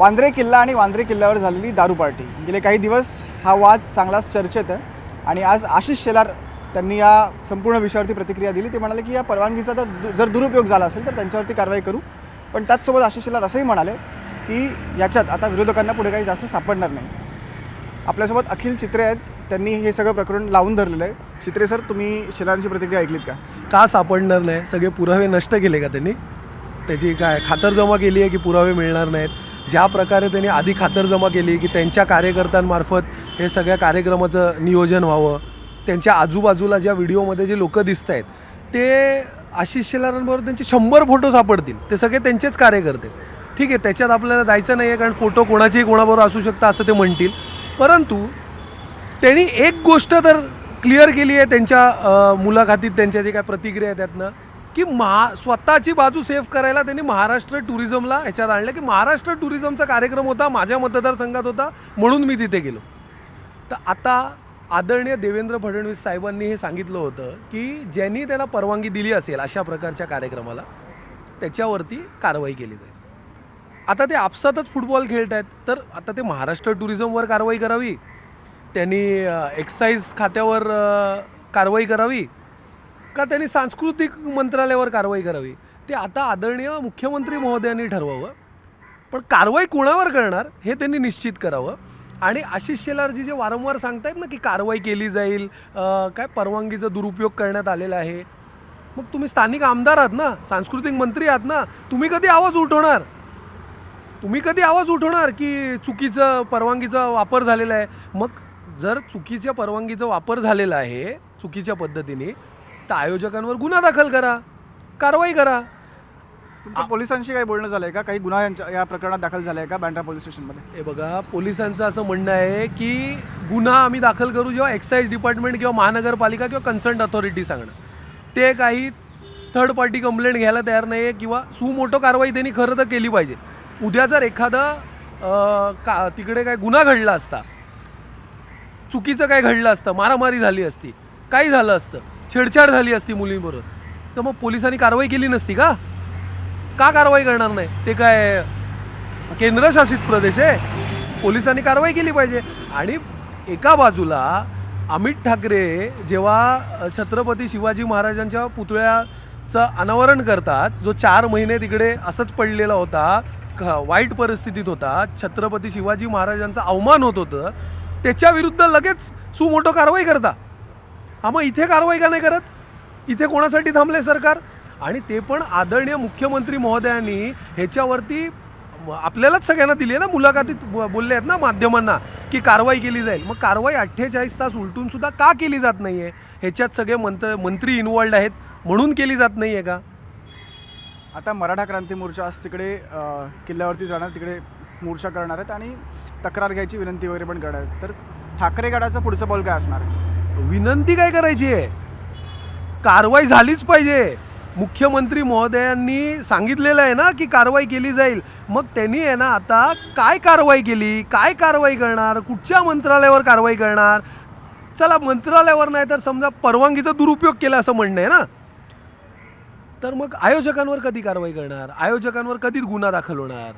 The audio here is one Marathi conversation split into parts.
वांद्रे किल्ला आणि वांद्रे किल्ल्यावर झालेली दारू पार्टी. गेले काही दिवस हा वाद चांगलाच चर्चेत आहे. आणि आज आशिष शेलार त्यांनी या संपूर्ण विषयावरती प्रतिक्रिया दिली. ते म्हणाले की या परवानगीचा तर जर दुरुपयोग झाला असेल तर त्यांच्यावरती कारवाई करू. पण त्याचसोबत आशिष शेलार असंही म्हणाले की याच्यात आता विरोधकांना पुढे काही जास्त सापडणार नाही. आपल्यासोबत अखिल चित्रे आहेत. त्यांनी हे सगळं प्रकरण लावून धरलेलं आहे. चित्रे सर तुम्ही शेलारांची प्रतिक्रिया ऐकलीत का? का सापडणार नाही? सगळे पुरावे नष्ट केले का त्यांनी? त्याची काय खातरजमा केली आहे की पुरावे मिळणार नाहीत? ज्या प्रकारे त्यांनी आधी खातरजमा केली की त्यांच्या कार्यकर्त्यांमार्फत हे सगळ्या कार्यक्रमाचं नियोजन व्हावं त्यांच्या आजूबाजूला ज्या व्हिडिओमध्ये जे लोक दिसत आहेत ते आशिष शेलारांबरोबर त्यांचे शंभर फोटो सापडतील. ते सगळे त्यांचेच कार्यकर्ते ठीक आहे त्याच्यात आपल्याला जायचं नाही आहे कारण फोटो कोणाचेही कोणाबरोबर असू शकतं असं ते म्हणतील. परंतु त्यांनी एक गोष्ट तर क्लिअर केली आहे त्यांच्या मुलाखातीत मुलाखतीत त्यांच्या जे काय प्रतिक्रिया आहे त्यातनं. की महा स्वतःची बाजू सेफ करायला त्यांनी महाराष्ट्र टुरिझमला ह्याच्यात आणलं की महाराष्ट्र टुरिझमचा कार्यक्रम होता माझ्या मतदारसंघात होता म्हणून मी तिथे गेलो. तर आता आदरणीय देवेंद्र फडणवीस साहेबांनी हे सांगितलं होतं की ज्यांनी त्याला परवानगी दिली असेल अशा प्रकारच्या कार्यक्रमाला त्याच्यावरती कारवाई केली जाईल. आता ते आपसातच फुटबॉल खेळत आहेत तर आता ते महाराष्ट्र टुरिझमवर कारवाई करावी त्यांनी एक्साईज खात्यावर कारवाई करावी का त्यांनी सांस्कृतिक मंत्रालयावर कारवाई करावी? ते आता आदरणीय मुख्यमंत्री महोदयांनी ठरवावं. पण कारवाई कोणावर करणार हे त्यांनी निश्चित करावं. आणि आशिष शेलारजी जे वारंवार सांगतायत ना की कारवाई केली जाईल काय परवानगीचा दुरुपयोग करण्यात आलेला आहे. मग तुम्ही स्थानिक आमदार आहात ना सांस्कृतिक मंत्री आहात ना तुम्ही कधी आवाज उठवणार? तुम्ही कधी आवाज उठवणार की चुकीचं परवानगीचा वापर झालेला आहे? मग जर चुकीच्या परवानगीचा वापर झालेला आहे चुकीच्या पद्धतीने तर आयोजकांवर गुन्हा दाखल करा. कारवाई करा. तुमचं पोलिसांशी काही बोलणं झालं आहे का? काही गुन्हा यांच्या या प्रकरणात दाखल झाला आहे का बँड्रा पोलीस स्टेशनमध्ये? हे बघा पोलिसांचं असं म्हणणं आहे की गुन्हा आम्ही दाखल करू जेव्हा एक्साईज डिपार्टमेंट किंवा महानगरपालिका किंवा कन्सर्न अथॉरिटी सांगणं ते काही थर्ड पार्टी कंप्लेंट घ्यायला तयार नाही आहे किंवा सुमोठो कारवाई त्यांनी खरं तर केली पाहिजे. उद्या जर एखादा का तिकडे काय गुन्हा घडला असता चुकीचं काय घडलं असतं मारामारी झाली असती काही झालं असतं छेडछाड झाली असती मुलींबरोबर. तर मग पोलिसांनी कारवाई केली नसती का? का कारवाई करणार नाही? ते काय केंद्रशासित प्रदेश आहे? पोलिसांनी कारवाई केली पाहिजे. आणि एका बाजूला अमित ठाकरे जेव्हा छत्रपती शिवाजी महाराजांच्या पुतळ्याचं अनावरण करतात जो चार महिने तिकडे असंच पडलेला होता वाईट परिस्थितीत होता छत्रपती शिवाजी महाराजांचा अवमान होत होतं त्याच्याविरुद्ध लगेच सुमोठो कारवाई करता. हा मग इथे कारवाई का नाही करत? इथे कोणासाठी थांबले सरकार? आणि ते पण आदरणीय मुख्यमंत्री महोदयांनी ह्याच्यावरती आपल्यालाच सगळ्यांना दिली आहे ना? मुलाखतीत बोलले आहेत ना माध्यमांना की कारवाई केली जाईल. मग कारवाई अठ्ठेचाळीस तास उलटून सुद्धा का केली जात नाही आहे ह्याच्यात सगळे मंत्र मंत्री इन्वॉल्ड आहेत. म्हणून केली जात नाही आहे का? आता मराठा क्रांती मोर्चा आज तिकडे किल्ल्यावरती जाणार तिकडे मोर्चा करणार आहेत आणि तक्रार घ्यायची विनंती वगैरे पण करणार आहेत. तर ठाकरे गडाचा पुढचं बॉल काय असणार? आहे विनंती काय करायची आहे? कारवाई झालीच पाहिजे. मुख्यमंत्री महोदयांनी सांगितलेलं आहे ना की कारवाई केली जाईल. मग त्यांनी आहे ना आता काय कारवाई केली? काय कारवाई करणार? कुठच्या मंत्रालयावर कारवाई करणार? चला मंत्रालयावर नाही तर समजा परवानगीचा दुरुपयोग केला असं म्हणणं आहे ना? तर मग आयोजकांवर कधी कारवाई करणार? आयोजकांवर कधी गुन्हा दाखल होणार?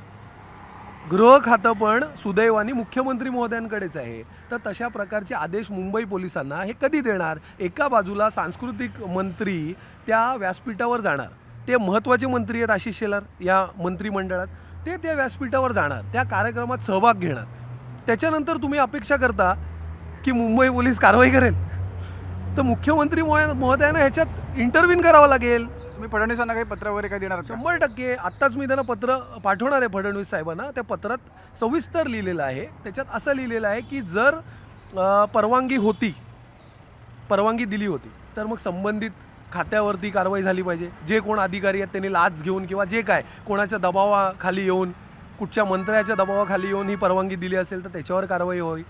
गृह खातं पण सुदैवाने मुख्यमंत्री महोदयांकडेच आहे. तर तशा प्रकारचे आदेश मुंबई पोलिसांना हे कधी देणार? एका बाजूला सांस्कृतिक मंत्री त्या व्यासपीठावर जाणार. ते महत्त्वाचे मंत्री आहेत आशिष शेलार या मंत्रिमंडळात. ते त्या व्यासपीठावर जाणार. त्या कार्यक्रमात सहभाग घेणार. त्याच्यानंतर तुम्ही अपेक्षा करता की मुंबई पोलीस कारवाई करेल. तर मुख्यमंत्री महोदयांना ह्याच्यात इंटरव्ह्यून करावं लागेल. मी फडणवीसांना काही पत्र वगैरे काही देणार का? शंभर टक्के. आत्ताच मी त्यांना पत्र पाठवणार आहे फडणवीस साहेबांना. त्या पत्रात सविस्तर लिहिलेलं आहे. त्याच्यात असं लिहिलेलं आहे की जर अ, परवानगी होती परवानगी दिली होती तर मग संबंधित खात्यावरती कारवाई झाली पाहिजे. जे कोण अधिकारी आहेत त्यांनी लाच घेऊन किंवा जे काय कोणाच्या दबावाखाली येऊन कुठच्या मंत्र्याच्या दबावाखाली येऊन ही परवानगी दिली असेल तर त्याच्यावर कारवाई होईल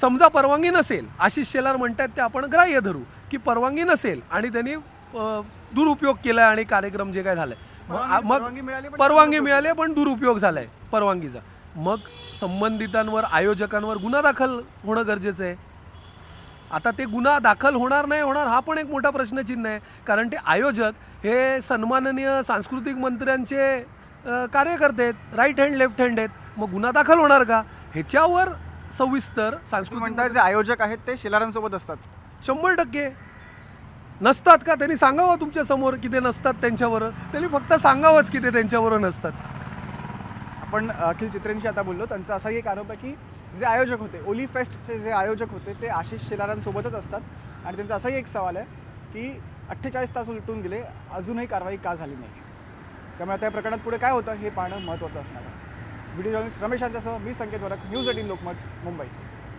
समजा परवानगी नसेल आशिष शेलार म्हणतात ते आपण ग्राह्य धरू की परवानगी नसेल आणि त्यांनी दुरुपयोग केला आणि कार्यक्रम जे काय झालाय. मग परवानगी- मग परवानगी मिळाली पण दुरुपयोग झालाय परवानगीचा. मग संबंधितांवर आयोजकांवर गुन्हा दाखल होणं गरजेचं आहे. आता ते गुन्हा दाखल होणार नाही होणार हा पण एक मोठा प्रश्नचिन्ह आहे. कारण ते आयोजक हे सन्माननीय सांस्कृतिक मंत्र्यांचे कार्यकर्ते आहेत राईट हँड लेफ्ट हँड आहेत. मग गुन्हा दाखल होणार का? ह्याच्यावर सविस्तर सांस्कृतिक जे आयोजक आहेत ते शेलारांसोबत असतात. शंभर टक्के. नसतात का? त्यांनी सांगावं तुमच्यासमोर की ते नसतात त्यांच्यावर. त्यांनी फक्त सांगावंच की ते त्यांच्यावर नसतात. आपण अखिल चित्रेंशी आता बोललो. त्यांचा असाही एक आरोप आहे की जे आयोजक होते ओली फेस्टचे जे आयोजक होते ते आशिष शेलारांसोबतच असतात. आणि त्यांचा असाही एक सवाल आहे की अठ्ठेचाळीस तास उलटून गेले अजूनही कारवाई का झाली नाही? त्यामुळे त्या प्रकरणात पुढे काय होतं हे पाहणं महत्त्वाचं असणार आहे. व्हिडिओ जर्नलिस्ट रमेश यांच्यासह मी संकेत वरक न्यूज एटीन लोकमत मुंबई.